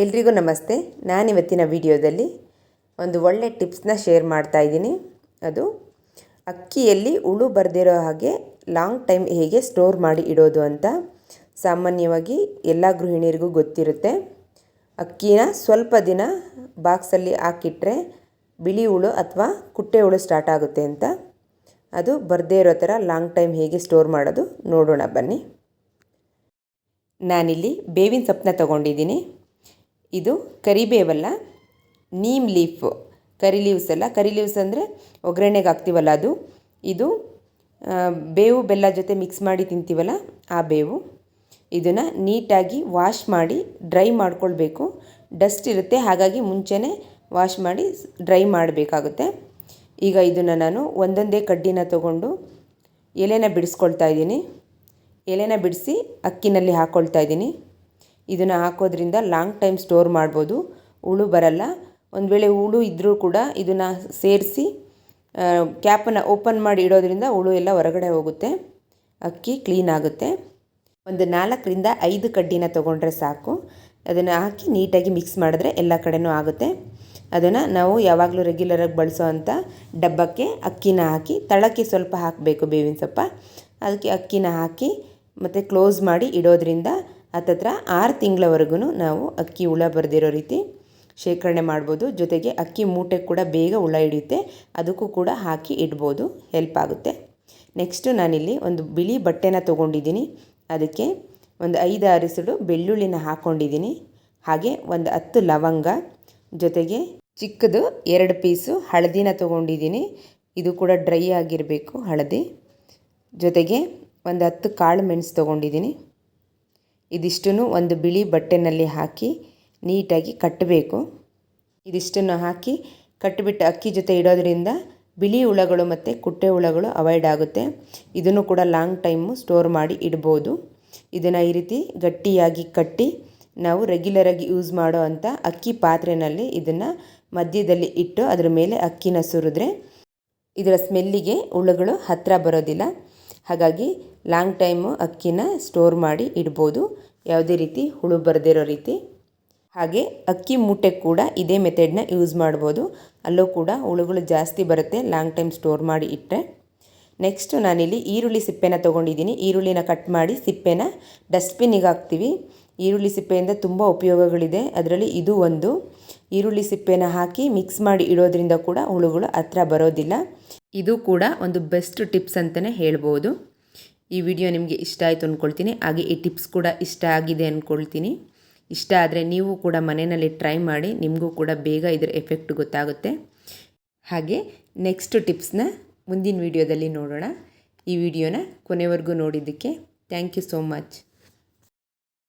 ಎಲ್ರಿಗೂ ನಮಸ್ತೆ. ನಾನಿವತ್ತಿನ ವಿಡಿಯೋದಲ್ಲಿ ಒಂದು ಒಳ್ಳೆ ಟಿಪ್ಸ್ನ ಶೇರ್ ಮಾಡ್ತಾ ಇದ್ದೀನಿ. ಅದು ಅಕ್ಕಿಯಲ್ಲಿ ಹುಳು ಬರೆದಿರೋ ಹಾಗೆ ಲಾಂಗ್ ಟೈಮ್ ಹೇಗೆ ಸ್ಟೋರ್ ಮಾಡಿ ಇಡೋದು ಅಂತ ಸಾಮಾನ್ಯವಾಗಿ ಎಲ್ಲ ಗೃಹಿಣಿಯರಿಗೂ ಗೊತ್ತಿರುತ್ತೆ. ಅಕ್ಕಿನ ಸ್ವಲ್ಪ ದಿನ ಬಾಕ್ಸಲ್ಲಿ ಹಾಕಿಟ್ರೆ ಬಿಳಿ ಹುಳು ಅಥವಾ ಕುಟ್ಟೆ ಹುಳು ಸ್ಟಾರ್ಟ್ ಆಗುತ್ತೆ ಅಂತ. ಅದು ಬರದೇ ಇರೋ ಥರ ಲಾಂಗ್ ಟೈಮ್ ಹೇಗೆ ಸ್ಟೋರ್ ಮಾಡೋದು ನೋಡೋಣ ಬನ್ನಿ. ನಾನಿಲ್ಲಿ ಬೇವಿನ ಸೊಪ್ಪನ್ನ ತೊಗೊಂಡಿದ್ದೀನಿ. ಇದು ಕರಿಬೇವಲ್ಲ, ನೀಮ್ ಲೀಫ್. ಕರಿ ಲೀವ್ಸ್ ಅಲ್ಲ, ಕರಿ ಲೀವ್ಸ್ ಅಂದರೆ ಒಗ್ಗರಣೆಗೆ ಹಾಕ್ತೀವಲ್ಲ ಅದು. ಇದು ಬೇವು ಬೆಲ್ಲ ಜೊತೆ ಮಿಕ್ಸ್ ಮಾಡಿ ತಿಂತೀವಲ್ಲ ಆ ಬೇವು. ಇದನ್ನು ನೀಟಾಗಿ ವಾಶ್ ಮಾಡಿ ಡ್ರೈ ಮಾಡ್ಕೊಳ್ಬೇಕು. ಡಸ್ಟ್ ಇರುತ್ತೆ, ಹಾಗಾಗಿ ಮುಂಚೆನೇ ವಾಶ್ ಮಾಡಿ ಡ್ರೈ ಮಾಡಬೇಕಾಗುತ್ತೆ. ಈಗ ಇದನ್ನು ನಾನು ಒಂದೊಂದೇ ಕಡ್ಡಿನ ತಗೊಂಡು ಎಲೆನ ಬಿಡಿಸ್ಕೊಳ್ತಾ ಇದ್ದೀನಿ. ಎಲೆನ ಬಿಡಿಸಿ ಅಕ್ಕಿನಲ್ಲಿ ಹಾಕ್ಕೊಳ್ತಾ ಇದ್ದೀನಿ. ಇದನ್ನು ಹಾಕೋದ್ರಿಂದ ಲಾಂಗ್ ಟೈಮ್ ಸ್ಟೋರ್ ಮಾಡ್ಬೋದು. ಹುಳು ಬರಲ್ಲ. ಒಂದು ವೇಳೆ ಹುಳು ಇದ್ದರೂ ಕೂಡ ಇದನ್ನು ಸೇರಿಸಿ ಕ್ಯಾಪನ್ನು ಓಪನ್ ಮಾಡಿ ಇಡೋದ್ರಿಂದ ಹುಳು ಎಲ್ಲ ಹೊರಗಡೆ ಹೋಗುತ್ತೆ. ಅಕ್ಕಿ ಕ್ಲೀನ್ ಆಗುತ್ತೆ. ಒಂದು ನಾಲ್ಕರಿಂದ ಐದು ಕಡ್ಡಿನ ತೊಗೊಂಡ್ರೆ ಸಾಕು. ಅದನ್ನು ಹಾಕಿ ನೀಟಾಗಿ ಮಿಕ್ಸ್ ಮಾಡಿದ್ರೆ ಎಲ್ಲ ಕಡೆನೂ ಆಗುತ್ತೆ. ಅದನ್ನು ನಾವು ಯಾವಾಗಲೂ ರೆಗ್ಯುಲರಾಗಿ ಬಳಸೋ ಅಂಥ ಡಬ್ಬಕ್ಕೆ ಅಕ್ಕಿನ ಹಾಕಿ, ತಳಕ್ಕೆ ಸ್ವಲ್ಪ ಹಾಕಬೇಕು ಬೇವಿನ ಸೊಪ್ಪ. ಅದಕ್ಕೆ ಅಕ್ಕಿನ ಹಾಕಿ ಮತ್ತು ಕ್ಲೋಸ್ ಮಾಡಿ ಇಡೋದ್ರಿಂದ ಹತ್ತತ್ರ ಆರು ತಿಂಗಳವರೆಗೂ ನಾವು ಅಕ್ಕಿ ಹುಳ ಬರೆದಿರೋ ರೀತಿ ಶೇಖರಣೆ ಮಾಡ್ಬೋದು. ಜೊತೆಗೆ ಅಕ್ಕಿ ಮೂಟೆ ಕೂಡ ಬೇಗ ಹುಳ ಹಿಡಿಯುತ್ತೆ. ಅದಕ್ಕೂ ಕೂಡ ಹಾಕಿ ಇಡ್ಬೋದು. ಹೆಲ್ಪ್ ಆಗುತ್ತೆ. ನೆಕ್ಸ್ಟು ನಾನಿಲ್ಲಿ ಒಂದು ಬಿಳಿ ಬಟ್ಟೆನ ತೊಗೊಂಡಿದ್ದೀನಿ. ಅದಕ್ಕೆ ಒಂದು ಐದು ಅರಿಸಿಡು ಬೆಳ್ಳುಳ್ಳಿನ ಹಾಕ್ಕೊಂಡಿದ್ದೀನಿ ಹಾಗೆ ಒಂದು ಹತ್ತು ಲವಂಗ. ಜೊತೆಗೆ ಚಿಕ್ಕದು ಎರಡು ಪೀಸು ಹಳದಿನ ತೊಗೊಂಡಿದ್ದೀನಿ. ಇದು ಕೂಡ ಡ್ರೈ ಆಗಿರಬೇಕು ಹಳದಿ. ಜೊತೆಗೆ ಒಂದು ಹತ್ತು ಕಾಳು ಮೆಣಸು ತೊಗೊಂಡಿದ್ದೀನಿ. ಇದಿಷ್ಟನ್ನು ಒಂದು ಬಿಳಿ ಬಟ್ಟೆನಲ್ಲಿ ಹಾಕಿ ನೀಟಾಗಿ ಕಟ್ಟಬೇಕು. ಇದಿಷ್ಟನ್ನು ಹಾಕಿ ಕಟ್ಟಿಬಿಟ್ಟು ಅಕ್ಕಿ ಜೊತೆ ಇಡೋದ್ರಿಂದ ಬಿಳಿ ಹುಳಗಳು ಮತ್ತು ಕುಟ್ಟೆ ಹುಳಗಳು ಅವಾಯ್ಡ್ ಆಗುತ್ತೆ. ಇದನ್ನು ಕೂಡ ಲಾಂಗ್ ಟೈಮು ಸ್ಟೋರ್ ಮಾಡಿ ಇಡ್ಬೋದು. ಇದನ್ನು ಈ ರೀತಿ ಗಟ್ಟಿಯಾಗಿ ಕಟ್ಟಿ ನಾವು ರೆಗ್ಯುಲರಾಗಿ ಯೂಸ್ ಮಾಡೋ ಅಂಥ ಅಕ್ಕಿ ಪಾತ್ರೆಯಲ್ಲಿ ಇದನ್ನು ಮಧ್ಯದಲ್ಲಿ ಇಟ್ಟು ಅದರ ಮೇಲೆ ಅಕ್ಕಿನ ಸುರಿದ್ರೆ ಇದರ ಸ್ಮೆಲ್ಲಿಗೆ ಹುಳುಗಳು ಹತ್ತಿರ ಬರೋದಿಲ್ಲ. ಹಾಗಾಗಿ ಲಾಂಗ್ ಟೈಮು ಅಕ್ಕಿನ ಸ್ಟೋರ್ ಮಾಡಿ ಇಡ್ಬೋದು. ಯಾವುದೇ ರೀತಿ ಹುಳು ಬರದಿರೋ ರೀತಿ. ಹಾಗೆ ಅಕ್ಕಿ ಮೂಟೆ ಕೂಡ ಇದೇ ಮೆಥಡ್ನ ಯೂಸ್ ಮಾಡ್ಬೋದು. ಅಲ್ಲೂ ಕೂಡ ಹುಳುಗಳು ಜಾಸ್ತಿ ಬರುತ್ತೆ, ಲಾಂಗ್ ಟೈಮ್ ಸ್ಟೋರ್ ಮಾಡಿ ಇಟ್ಟರೆ ನೆಕ್ಸ್ಟು ನಾನಿಲ್ಲಿ ಈರುಳ್ಳಿ ಸಿಪ್ಪೆನ ತೊಗೊಂಡಿದ್ದೀನಿ. ಈರುಳ್ಳಿನ ಕಟ್ ಮಾಡಿ ಸಿಪ್ಪೆನ ಡಸ್ಟ್ಬಿನ್ನಿಗೆ ಹಾಕ್ತೀವಿ. ಈರುಳ್ಳಿ ಸಿಪ್ಪೆಯಿಂದ ತುಂಬ ಉಪಯೋಗಗಳಿದೆ. ಅದರಲ್ಲಿ ಇದು ಒಂದು. ಈರುಳ್ಳಿ ಸಿಪ್ಪೆನ ಹಾಕಿ ಮಿಕ್ಸ್ ಮಾಡಿ ಇಡೋದ್ರಿಂದ ಕೂಡ ಹುಳುಗಳು ಹತ್ರ ಬರೋದಿಲ್ಲ. ಇದು ಕೂಡ ಒಂದು ಬೆಸ್ಟ್ ಟಿಪ್ಸ್ ಅಂತಲೇ ಹೇಳ್ಬೋದು. ಈ ವಿಡಿಯೋ ನಿಮಗೆ ಇಷ್ಟ ಆಯಿತು ಅಂದ್ಕೊಳ್ತೀನಿ ಹಾಗೆ ಈ ಟಿಪ್ಸ್ ಕೂಡ ಇಷ್ಟ ಆಗಿದೆ ಅಂದ್ಕೊಳ್ತೀನಿ ಇಷ್ಟ ಆದರೆ ನೀವು ಕೂಡ ಮನೆಯಲ್ಲಿ ಟ್ರೈ ಮಾಡಿ ನಿಮಗೂ ಕೂಡ ಬೇಗ ಇದರ ಎಫೆಕ್ಟ್ ಗೊತ್ತಾಗುತ್ತೆ. ಹಾಗೆ ನೆಕ್ಸ್ಟ್ ಟಿಪ್ಸ್ನ ಮುಂದಿನ ವಿಡಿಯೋದಲ್ಲಿ ನೋಡೋಣ. ಈ ವಿಡಿಯೋನ ಕೊನೆವರೆಗೂ ನೋಡಿದ್ದಕ್ಕೆ ಥ್ಯಾಂಕ್ ಯು ಸೋ ಮಚ್